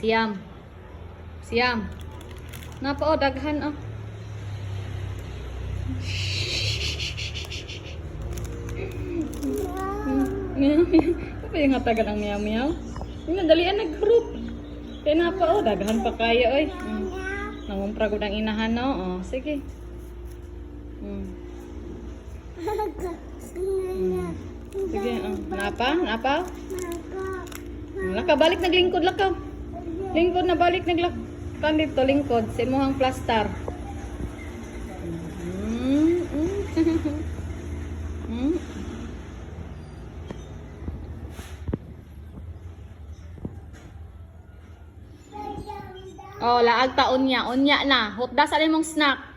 Siyam. Siyam. Napa o, daghan o. Apa yung hatagan ang meow? Yung dalian nag-group. Kaya napa o, daghan pa kayo oy. Mm. Nangumpra ko ng inahan no. Oh, sige. Mm. Mm. Sige, oh. napa? Napa? Nakabalik naglingkod lakaw. Lingkod na balik naglak. Kan dito lingkod sa imuhang plaster. Mm, mm. mm. Oh, laag ta unya, unya na. Hutda sa mong snack.